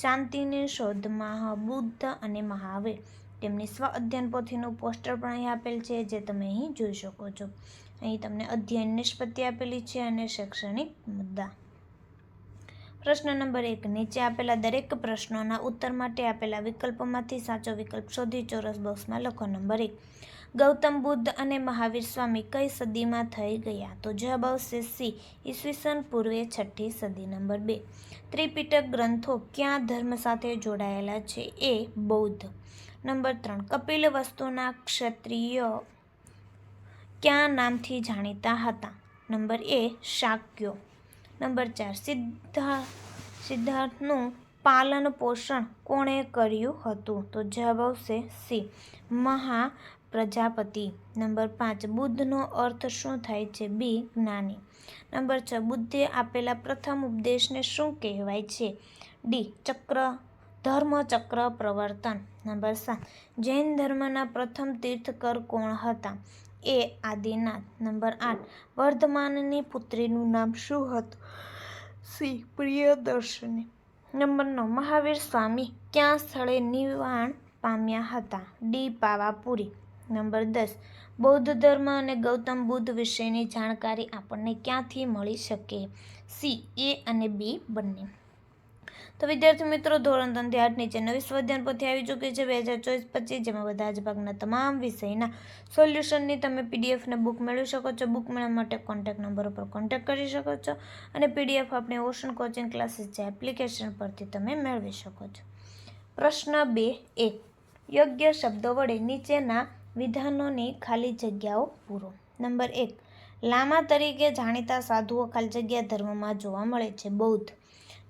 શાંતિની શોધમાં બુદ્ધ અને મહાવીર. તેમની સ્વ અધ્યયન પોથીનું પોસ્ટર પણ અહીં આપેલ છે, જે તમે અહીં જોઈ શકો છો. અહીં તમને અધ્યયન નિષ્પત્તિ આપેલી છે અને શૈક્ષણિક મુદ્દા. પ્રશ્ન નંબર એક, નીચે આપેલા દરેક પ્રશ્નોના ઉત્તર માટે આપેલા વિકલ્પોમાંથી સાચો વિકલ્પ શોધી ચોરસ બોક્સમાં લખો નંબર એક. ગૌતમ બુદ્ધ અને મહાવીર સ્વામી કઈ સદીમાં થઈ ગયા? તો જવાબ આવશે સી, ઈસવીસન પૂર્વે છઠ્ઠી સદી નંબર બે. ત્રિપિટક ગ્રંથો ક્યાં ધર્મ સાથે જોડાયેલા છે? એ, બૌદ્ધ. નંબર ત્રણ, કપિલ વસ્તુના ક્ષત્રિય ક્યાં નામથી જાણીતા હતા? નંબર એ, શાક્યો. નંબર ચાર, સિદ્ધા, સિદ્ધાર્થનું પાલન પોષણ કોણે કર્યું હતું? તો જવાબ આવશે સી, મહા પ્રજાપતિ. નંબર પાંચ, બુદ્ધનો અર્થ શું થાય છે? બી, જ્ઞાની. નંબર છ, બુદ્ધે આપેલા પ્રથમ ઉપદેશને શું કહેવાય છે? ડી, ચક્ર, ધર્મચક્ર પ્રવર્તન. નંબર સાત, જૈન ધર્મના પ્રથમ તીર્થકર કોણ હતા? એ, આદિનાથ. નંબર આઠ, વર્ધમાનની પુત્રીનું નામ શું હતું? સી, પ્રિયદર્શની. નંબર નવ, મહાવીર સ્વામી ક્યાં સ્થળે નિવાણ પામ્યા હતા? ડી, પાવાપુરી. નંબર દસ. બૌદ્ધ ધર્મ અને ગૌતમ બુદ્ધ વિશેની જાણકારી આપણને ક્યાંથી મળી શકે? સી, એ અને બી બંને. તો વિદ્યાર્થી મિત્રો, ધોરણ ત્રણથી આઠ નીચે નવી સ્વાધ્યાન પોથી આવી ચૂકી છે બે હજાર ચોવીસ પચીસ, જેમાં બધા જ ભાગના તમામ વિષયના સોલ્યુશનની તમે પીડીએફને બુક મેળવી શકો છો. બુક મેળવવા માટે કોન્ટેક્ટ નંબર ઉપર કોન્ટેક્ટ કરી શકો છો અને પીડીએફ આપણે ઓશન કોચિંગ ક્લાસીસ જે એપ્લિકેશન પરથી તમે મેળવી શકો છો. પ્રશ્ન બે એ. યોગ્ય શબ્દો વડે નીચેના વિધાનોની ખાલી જગ્યાઓ પૂરો. નંબર એક, લામા તરીકે જાણીતા સાધુઓ ખાલી જગ્યા ધર્મમાં જોવા મળે છે, બૌદ્ધ.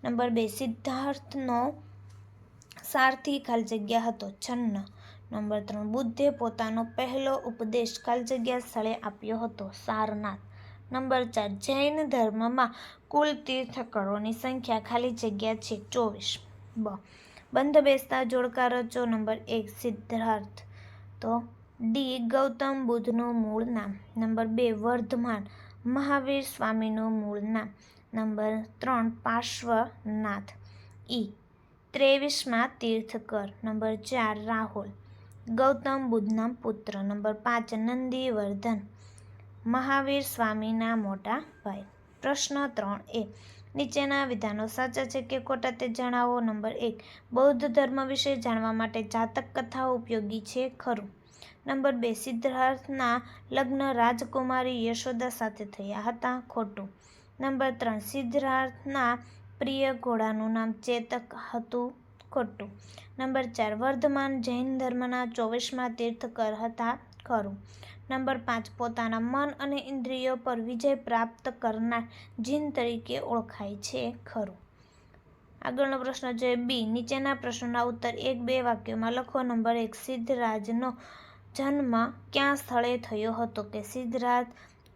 નંબર બે, સિદ્ધાર્થનો સારથી ખાલી જગ્યા હતો, છન્ન. નંબર ત્રણ, બુદ્ધે પોતાનો પહેલો ઉપદેશ ખાલી જગ્યા સ્થળે આપ્યો હતો, સારનાથ. નંબર ચાર, જૈન ધર્મમાં કુલ તીર્થકળોની સંખ્યા ખાલી જગ્યા છે, ચોવીસ. બ, બંધ બેસતા જોડકા રચો. નંબર એક, સિદ્ધાર્થ. તો ડી. ગૌતમ બુદ્ધનું મૂળ નામ. નંબર બે, વર્ધમાન મહાવીર સ્વામીનું મૂળ નામ. નંબર ત્રણ, પાર્શ્વનાથ ઈ ત્રેવીસમાં તીર્થકર. નંબર ચાર, રાહુલ ગૌતમ બુદ્ધના પુત્ર. નંબર પાંચ, નંદીવર્ધન મહાવીર સ્વામીના મોટા ભાઈ. પ્રશ્ન ત્રણ એ, નીચેના વિધાનો સાચા છે કે ખોટા તે જણાવો? નંબર એક, બૌદ્ધ ધર્મ વિશે જાણવા માટે જાતક કથાઓ ઉપયોગી છે ખરું? નંબર બે, સિદ્ધાર્થના લગ્ન રાજકુમારી યશોદા સાથે થયા હતા ખોટું. નંબર ત્રણ, સિદ્ધાર્થના પ્રિય ઘોડાનું નામ ચેતક હતું ખોટું. નંબર ચાર, વર્ધમાન જૈન ધર્મના ચોવીસમાં તીર્થકર હતા ખરું. નંબર પાંચ, પોતાના મન અને ઇન્દ્રિયો પર વિજય પ્રાપ્ત કરનાર જીન તરીકે ઓળખાય છે ખરું. આગળનો પ્રશ્ન છે બી, નીચેના પ્રશ્નોના ઉત્તર એક બે વાક્યોમાં લખો. નંબર એક, સિદ્ધરાજનો જન્મ ક્યાં સ્થળે થયો હતો કે સિદ્ધરાજ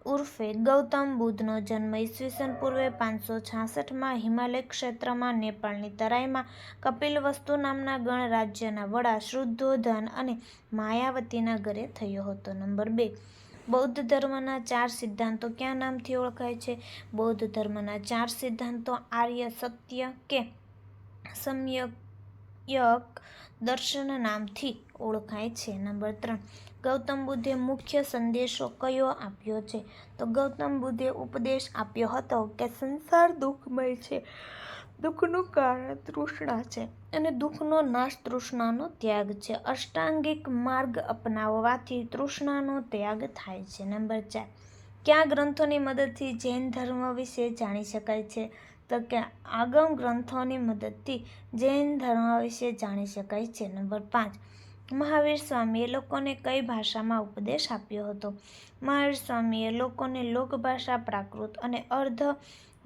ઉર્ફે ગૌતમ બુદ્ધનો જન્મ ઈસવીસન પૂર્વે પાંચસો છાસઠમાં હિમાલય ક્ષેત્રમાં નેપાળની તરાઈમાં કપિલવસ્તુ નામના ગણરાજ્યના વડા શુદ્ધોધન અને માયાવતીના ઘરે થયો હતો. નંબર બે, બૌદ્ધ ધર્મના ચાર સિદ્ધાંતો ક્યાં નામથી ઓળખાય છે? બૌદ્ધ ધર્મના ચાર સિદ્ધાંતો આર્ય, સત્ય કે સમ્યક દર્શન નામથી ઓળખાય છે. નંબર ત્રણ, ગૌતમ બુદ્ધે મુખ્ય સંદેશો કયો આપ્યો છે? તો ગૌતમ બુદ્ધે ઉપદેશ આપ્યો હતો કે સંસાર દુઃખમય છે. દુઃખનું કારણ તૃષ્ણા છે અને દુઃખનો નાશ તૃષ્ણાનો ત્યાગ છે. અષ્ટાંગિક માર્ગ અપનાવવાથી તૃષ્ણાનો ત્યાગ થાય છે. નંબર ચાર, કયા ગ્રંથોની મદદથી જૈન ધર્મ વિશે જાણી શકાય છે? તો કે આગમ ગ્રંથોની મદદથી જૈન ધર્મ વિશે જાણી શકાય છે. નંબર પાંચ. મહાવીર સ્વામીએ લોકોને કઈ ભાષામાં ઉપદેશ આપ્યો હતો? મહાવીર સ્વામીએ લોકોને લોકભાષા પ્રાકૃત અને અર્ધ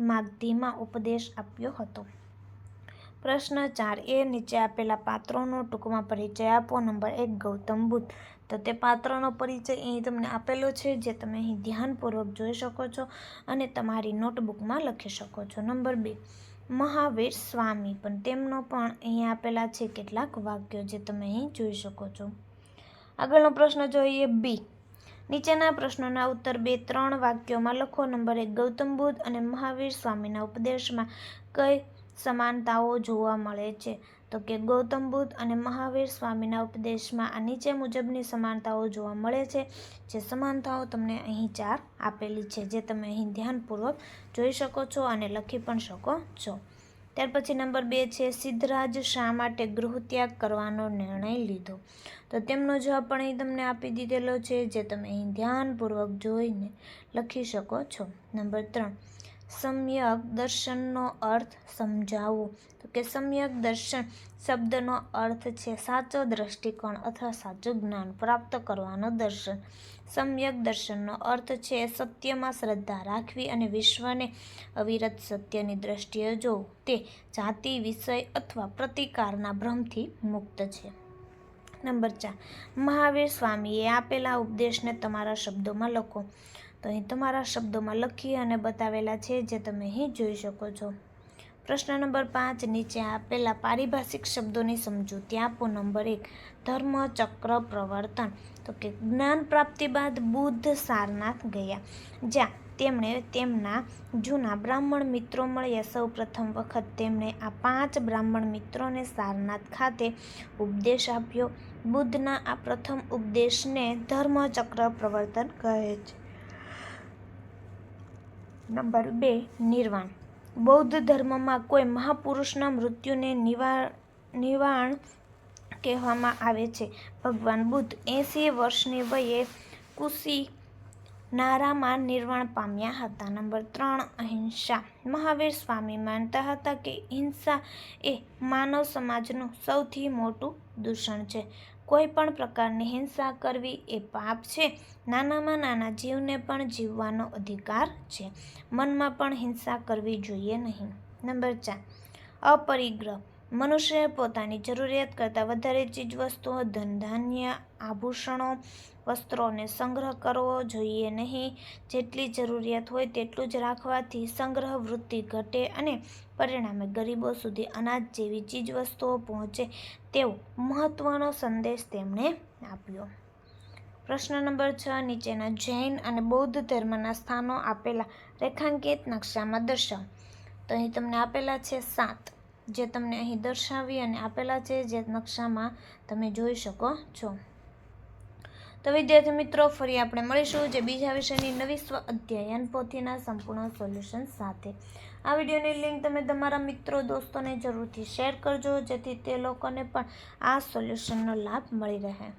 માગધીમાં ઉપદેશ આપ્યો હતો. પ્રશ્ન ચાર. એ નીચે આપેલા પાત્રોનો ટૂંકમાં પરિચય આપો. નંબર એક. ગૌતમ બુદ્ધ. તો તે પાત્રનો પરિચય અહીં તમને આપેલો છે, જે તમે અહીં ધ્યાનપૂર્વક જોઈ શકો છો અને તમારી નોટબુકમાં લખી શકો છો. નંબર બે, મહાવીર સ્વામી. પણ તેમનો પણ અહીં આપેલા છે કેટલાક વાક્યો જે તમે અહીં જોઈ શકો છો. આગળનો પ્રશ્ન જોઈએ બી. નીચેના પ્રશ્નોના ઉત્તર બે, ત્રણ વાક્યોમાં લખો. નંબર એક, ગૌતમ બુદ્ધ અને મહાવીર સ્વામીના ઉપદેશમાં કઈ સમાનતાઓ જોવા મળે છે? તો કે ગૌતમ બુદ્ધ અને મહાવીર સ્વામીના ઉપદેશમાં આ નીચે મુજબની સમાનતાઓ જોવા મળે છે, જે સમાનતાઓ તમને અહીં ચાર આપેલી છે, જે તમે અહીં ધ્યાનપૂર્વક જોઈ શકો છો અને લખી પણ શકો છો. ત્યાર પછી નંબર બે છે, સિદ્ધરાજ શા માટે ગૃહત્યાગ કરવાનો નિર્ણય લીધો? તો તેમનો જવાબ પણ અહીં તમને આપી દીધેલો છે, જે તમે અહીં ધ્યાનપૂર્વક જોઈને લખી શકો છો. નંબર ત્રણ સમ્યક દર્શનનો અર્થ સમજાવો. તો કે સમ્યક દર્શન શબ્દનો અર્થ છે સાચો દ્રષ્ટિકોણ અથવા સાચું જ્ઞાન પ્રાપ્ત કરવાનો દર્શન. સમ્યક દર્શનનો અર્થ છે સત્યમાં શ્રદ્ધા રાખવી અને વિશ્વને અવિરત સત્યની દ્રષ્ટિએ જોવું. તે જાતિ, વિષય અથવા પ્રતિકારના ભ્રમથી મુક્ત છે. નંબર ચાર. મહાવીર સ્વામીએ આપેલા ઉપદેશને તમારા શબ્દોમાં લખો. તો અહીં તમારા શબ્દોમાં લખી અને બતાવેલા છે જે તમે અહીં જોઈ શકો છો. પ્રશ્ન નંબર પાંચ, નીચે આપેલા પારિભાષિક શબ્દોની સમજૂતી આપો નંબર એક, ધર્મ, ચક્ર, પ્રવર્તન. તો કે જ્ઞાન પ્રાપ્તિ બાદ બુદ્ધ સારનાથ ગયા. જ્યાં તેમણે તેમના જૂના બ્રાહ્મણ મિત્રો મળ્યા. સૌ પ્રથમ વખત તેમણે આ પાંચ બ્રાહ્મણ મિત્રોને સારનાથ ખાતે ઉપદેશ આપ્યો. બુદ્ધના આ પ્રથમ ઉપદેશને ધર્મચક્ર પ્રવર્તન કહે છે. નંબર બે, નિર્વાણ. બૌદ્ધ ધર્મમાં કોઈ મહાપુરુષના મૃત્યુને નિવા, નિવાણ કહેવામાં આવે છે. ભગવાન બુદ્ધ એંસી વર્ષની વયે કુશી નારામાં નિર્વાણ પામ્યા હતા. નંબર ત્રણ, અહિંસા. મહાવીર સ્વામી માનતા હતા કે હિંસા એ માનવ સમાજનું સૌથી મોટું દૂષણ છે. કોઈ પણ પ્રકારની હિંસા કરવી એ પાપ છે. નાનામાં નાના જીવને પણ જીવવાનો અધિકાર છે. મનમાં પણ હિંસા કરવી જોઈએ નહીં. નંબર ચાર, અપરિગ્રહ. મનુષ્યએ પોતાની જરૂરિયાત કરતાં વધારે ચીજવસ્તુઓ, ધન, ધાન્ય આભૂષણો, વસ્ત્રોને સંગ્રહ કરવો જોઈએ નહીં. જેટલી જરૂરિયાત હોય તેટલું જ રાખવાથી સંગ્રહ વૃત્તિ ઘટે અને પરિણામે ગરીબો સુધી અનાજ જેવી ચીજવસ્તુઓ પહોંચે તેવો મહત્ત્વનો સંદેશ તેમણે આપ્યો. પ્રશ્ન નંબર છ, નીચેના જૈન અને બૌદ્ધ ધર્મના સ્થાનો આપેલા રેખાંકિત નકશામાં દર્શાવો. તો અહીં તમને આપેલા છે સાત. જે તમને અહીં દર્શાવી અને આપેલા છે જે નકશામાં તમે જોઈ શકો છો. તો વિદ્યાર્થી મિત્રો, ફરી આપણે મળીશું જે બીજા વિષયની નવી સ્વ અધ્યયન પોથીના સંપૂર્ણ સોલ્યુશન સાથે. આ વિડીયોની લિંક તમે તમારા મિત્રો, દોસ્તોને જરૂરથી શેર કરજો, જેથી તે લોકોને પણ આ સોલ્યુશનનો લાભ મળી રહે.